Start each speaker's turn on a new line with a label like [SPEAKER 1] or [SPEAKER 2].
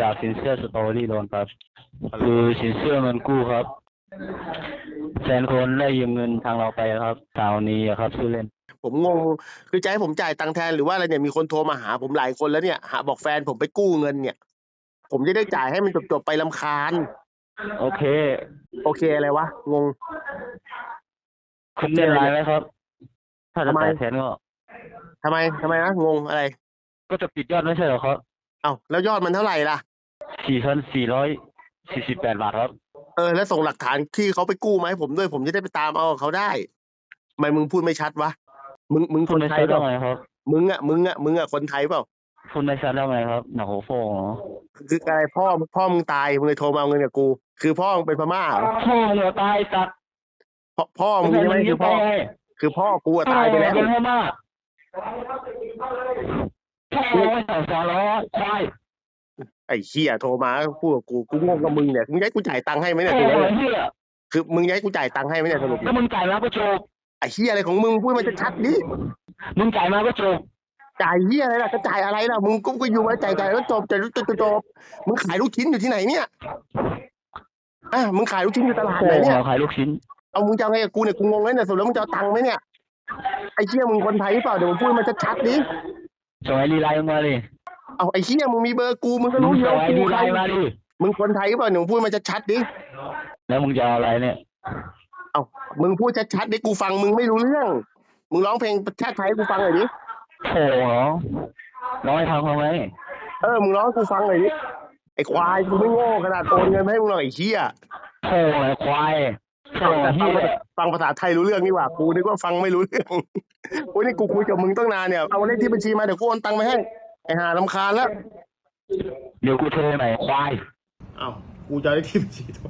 [SPEAKER 1] จากสินเชื่อสตอรี่โลนครับ คือสินเชื่อเงินกู้ครับแฟนคนได้ยืมเงินทางเราไปครับสาวนี้อะครับชื่อเล่น
[SPEAKER 2] ผมงง คือจะให้ผมจ่ายตังค์แทนหรือว่าอะไรเนี่ยมีคนโทรมาหาผมหลายคนแล้วเนี่ยหาบอกแฟนผมไปกู้เงินเนี่ย ผมจะได้จ่ายให้มันจบๆไปลำคาญ
[SPEAKER 1] โอเค
[SPEAKER 2] โอเคอะไรวะ งง
[SPEAKER 1] คุณเล่นไลน์ไหมครับ ถ้าจะ
[SPEAKER 2] ทำไม
[SPEAKER 1] จ่ายแทนก็
[SPEAKER 2] ทำไมทำไมนะงงอะไร
[SPEAKER 1] ก็จะปิดยอดไม่ใช่เหรอครับ
[SPEAKER 2] เอ้าแล้วยอดมันเท่าไหร่ล่ะ
[SPEAKER 1] สี่พันสี่ร้อยสี่สิบแปดบาทครับ
[SPEAKER 2] เออแล้วส่งหลักฐานที่เขาไปกู้มาให้ผมด้วย ผมจะได้ไปตามเอากับเขาได้ทำไมมึงพูดไม่ชัดวะมึงมึง
[SPEAKER 1] คุ
[SPEAKER 2] ค
[SPEAKER 1] ณ
[SPEAKER 2] น
[SPEAKER 1] ไม่
[SPEAKER 2] ไท
[SPEAKER 1] ชั
[SPEAKER 2] ย
[SPEAKER 1] ด
[SPEAKER 2] เป
[SPEAKER 1] แล้ว
[SPEAKER 2] ล่า
[SPEAKER 1] ไงครับ
[SPEAKER 2] มึงอะมึงอะมึงอะคนไทยเปล่า
[SPEAKER 1] คุณไม่ชัดแล้วไงครับหนักหัวโฟงเหรอ
[SPEAKER 2] คืออะไรพ่อพ่อมึงตายมึงเลยโทรมาเอาเงินกับกู คือพ่อมึงเป็นพม่าเหรอ
[SPEAKER 1] พ่อเหลือตายตัด
[SPEAKER 2] พ่อพ่อมึงใช่ไหมคือพ่อคือพ่อกูอะตายไปแล้ว
[SPEAKER 1] เป็นพ่อมากพ่อ ไม่สั่งสอนแล้วใช่
[SPEAKER 2] ไอ้เชี่ยโทรมาพูดกับกูกูงงกับมึงเนี่ยมึงจะให้กูจ่ายตังค์ให้ไหมเนี่ย
[SPEAKER 1] พ่อ
[SPEAKER 2] ทีนี้
[SPEAKER 1] เหรอเฮีย
[SPEAKER 2] คือมึงจะให้กูจ่ายตังค์ให้ไหมเนี่ยสรุป
[SPEAKER 1] ถ้ามึงจ่ายมาก็จบ
[SPEAKER 2] ไอ้เชี่ยอะไรของมึงพูดมันจะชัดดิ
[SPEAKER 1] มึงจ่ายมาก็จบ
[SPEAKER 2] จ่ายเชี่ยอะไรล่ะจะจ่ายอะไรล่ะมึงกูก็อยู่มาจ่ายจ่ายแล้วจบจะจบจบจบมึงขายลูกชิ้นอยู่ที่ไหนเนี่ยอะมึงขายลูกชิ้นอยู่ตลาด
[SPEAKER 1] พ่อ
[SPEAKER 2] ไหนเนี่ย
[SPEAKER 1] ขายลูกชิ้น
[SPEAKER 2] เอามึงจะเอาไงกับกูเนี่ยกูงงเลยเนี่ยสรุปแล้วมึงจะเอาตังค์ไหมเนี่ยไอ้เชี่ยมึงคนไทยหรือเปล่าเดี๋ยวมึงพูดมันจะชัดดิ
[SPEAKER 1] ส่งไอดีไลน์มาดิ
[SPEAKER 2] เอาไอ้เชี่ยมึงมีเบอร์กูมึงก็
[SPEAKER 1] มึ
[SPEAKER 2] รู้
[SPEAKER 1] ง
[SPEAKER 2] อยู่
[SPEAKER 1] ส่ง
[SPEAKER 2] ว่า
[SPEAKER 1] ไอ
[SPEAKER 2] กู
[SPEAKER 1] ดี
[SPEAKER 2] ใค
[SPEAKER 1] ไล
[SPEAKER 2] ร
[SPEAKER 1] น์มาดิ
[SPEAKER 2] มึงคนไทยหรือเปล่าเดี๋ยวมึงพูดมันจะชัดดิ
[SPEAKER 1] แล้วมึงจะเอาอะไรเนี่ย
[SPEAKER 2] เอามึงพูดชัดๆดิกูฟังมึงไม่รู้เรื่อง มึงร้องเพลงชาติไทยให้กูฟังหน่อยดิ
[SPEAKER 1] โถ่เหรอน้องให้ทำทำไม
[SPEAKER 2] เออมึงร้องให้กูฟังหน่อยดิไอ้ควายกูไม่โง่ขนาดโอนเงินมาให้มึงหรอกไอ้เหี้ย
[SPEAKER 1] โถ่ไอ้ควายโถ่
[SPEAKER 2] แต่
[SPEAKER 1] เฮี
[SPEAKER 2] ฟัง
[SPEAKER 1] ย
[SPEAKER 2] ฟังภาษาไทยรู้เรื่องนี่หว่ากูนึกว่าฟังไม่รู้เรื่องโอ้ยนี่กูคุยกับมึงตั้งนานเนี่ยเอาเลขที่บัญชีมาเดี๋ยวกูโอนตังค์ไปให้ไอ้ห่าลำคาญแล้ว
[SPEAKER 1] เดี๋ยวกูโทรใหม่ควาย
[SPEAKER 2] อ้าวกูจะเอาเลขที่บัญชีโทร